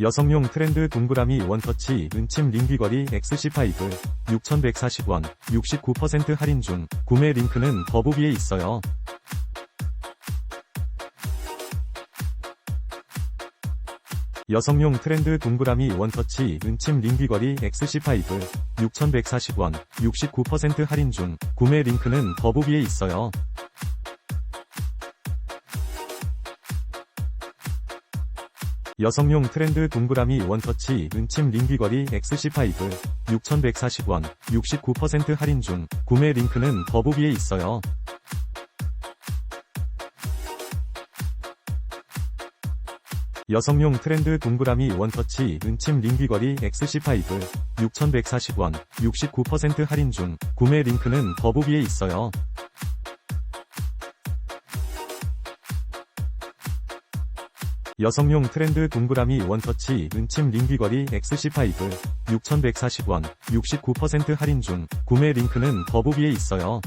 여성용 트렌드 동그라미 원터치 은침 링 귀걸이 XC5 6140원 69% 할인 중 구매 링크는 더보기에 있어요. 여성용 트렌드 동그라미 원터치 은침 링 귀걸이 XC5 6140원 69% 할인 중 구매 링크는 더보기에 있어요. 여성용 트렌드 동그라미 원터치 은침 링 귀걸이 XC5 6140원 69% 할인 중 구매 링크는 더보기에 있어요. 여성용 트렌드 동그라미 원터치 은침 링 귀걸이 XC5 6140원 69% 할인 중 구매 링크는 더보기에 있어요. 여성용 트렌드 동그라미 원터치 은침 링 귀걸이 XC5 6140원 69% 할인 중 구매 링크는 더보기에 있어요.